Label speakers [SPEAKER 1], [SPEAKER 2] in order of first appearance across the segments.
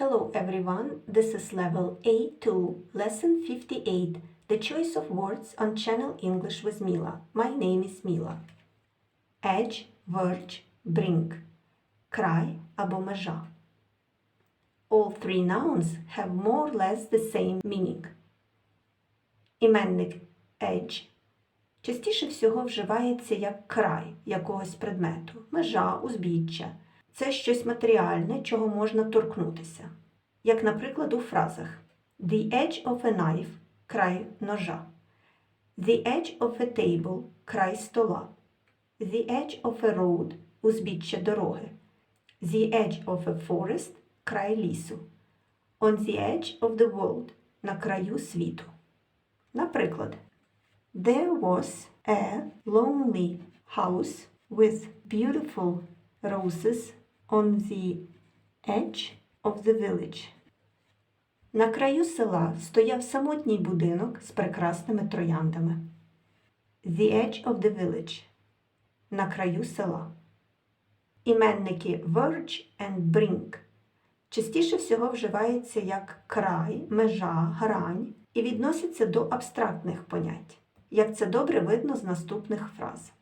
[SPEAKER 1] Hello everyone, this is level A2, lesson 58, the choice of words on Channel English with Mila. My name is Mila. Edge, verge, brink, край або межа. All three nouns have more or less the same meaning. Іменник edge частіше всього вживається як край якогось предмету, межа, узбіччя. Це щось матеріальне, чого можна торкнутися. Як, наприклад, у фразах The edge of a knife край ножа. The edge of a table край стола. The edge of a road узбіччя дороги. The edge of a forest край лісу. On the edge of the world на краю світу. Наприклад, There was a lonely house with beautiful roses on the edge of the village. На краю села стояв самотній будинок з прекрасними трояндами. The edge of the village. На краю села. Іменники verge and brink частіше всього вживаються як край, межа, грань і відносяться до абстрактних понять, як це добре видно з наступних фраз.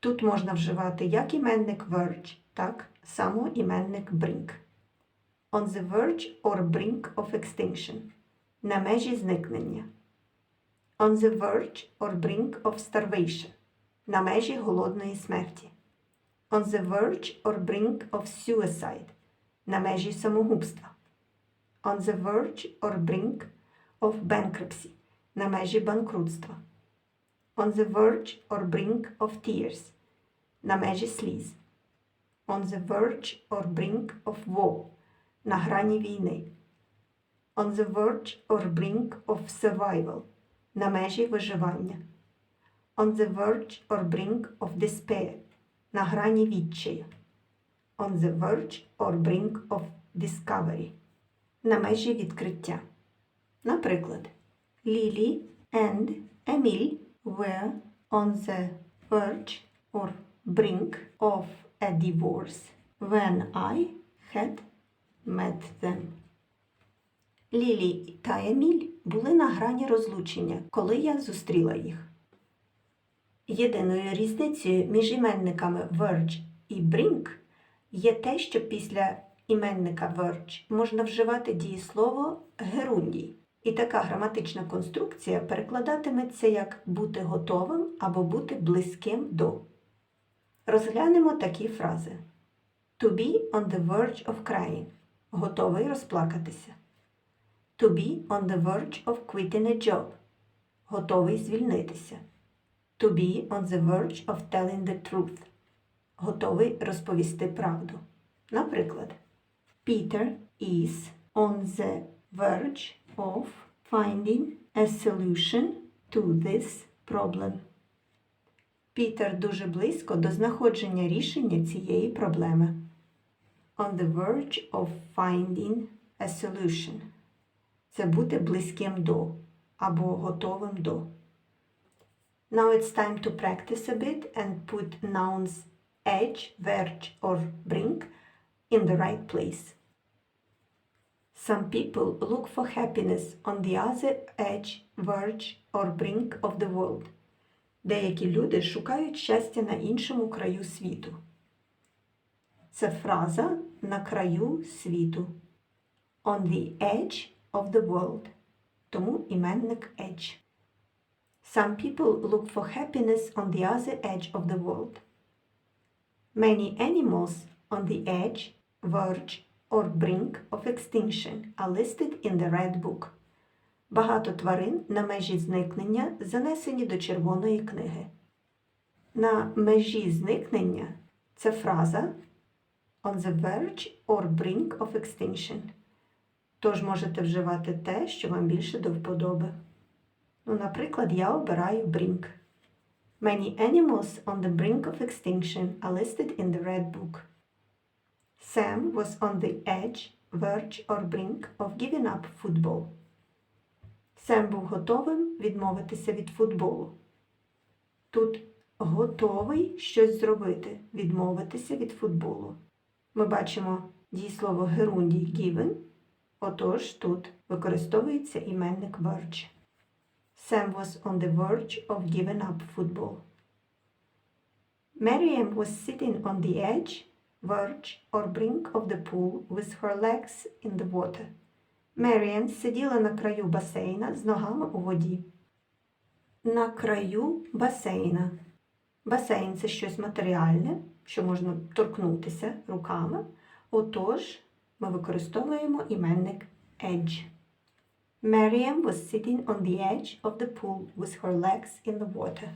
[SPEAKER 1] Тут можна вживати як іменник verge, так само іменник brink. On the verge or brink of extinction. На межі зникнення. On the verge or brink of starvation. На межі голодної смерті. On the verge or brink of suicide. На межі самогубства. On the verge or brink of bankruptcy. На межі банкрутства. On the verge or brink of tears. На межі сліз. On the verge or brink of war. На грані війни. On the verge or brink of survival. На межі виживання. On the verge or brink of despair. На грані відчаю. On the verge or brink of discovery. На межі відкриття. Наприклад, Lily and Emil were on the verge or brink of a divorce when I had met them. Лілі та Еміль були на грані розлучення, коли я зустріла їх. Єдиною різницею між іменниками verge і brink є те, що після іменника verge можна вживати дієслово герундій. І така граматична конструкція перекладатиметься як бути готовим або бути близьким до. Розглянемо такі фрази: To be on the verge of crying. Готовий розплакатися. To be on the verge of quitting a job. Готовий звільнитися. To be on the verge of telling the truth. Готовий розповісти правду. Наприклад, Peter is on the verge of finding a solution to this problem. Пітер дуже близько до знаходження рішення цієї проблеми. On the verge of finding a solution. Це бути близьким до або готовим до. Now it's time to practice a bit and put nouns edge, verge or brink in the right place. Some people look for happiness on the other edge, verge or brink of the world. Деякі люди шукають щастя на іншому краю світу. Це фраза на краю світу. On the edge of the world. Тому іменник edge. Some people look for happiness on the other edge of the world. Many animals on the edge, verge or brink of extinction are listed in the Red Book. Багато тварин на межі зникнення занесені до Червоної книги. На межі зникнення це фраза on the verge or brink of extinction. Тож можете вживати те, що вам більше до вподоби. Ну, наприклад, я обираю brink. Many animals on the brink of extinction are listed in the Red Book. Sam was on the edge, verge or brink of giving up football. Сем був готовим відмовитися від футболу. Тут готовий щось зробити, відмовитися від футболу. Ми бачимо дієслово герундій given, отож тут використовується іменник verge. Sam was on the verge of giving up football. Miriam was sitting on the edge, verge or brink of the pool with her legs in the water. Меріан сиділа на краю басейна з ногами у воді. На краю басейна. Басейн це щось матеріальне, що можна торкнутися руками. Отож, ми використовуємо іменник edge. Miriam was sitting on the edge of the pool with her legs in the water.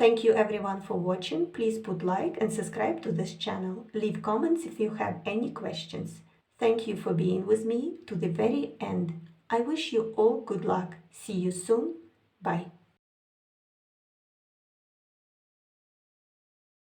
[SPEAKER 1] Thank you everyone for watching. Please put like and subscribe to this channel. Leave comments if you have any questions. Thank you for being with me to the very end. I wish you all good luck. See you soon. Bye.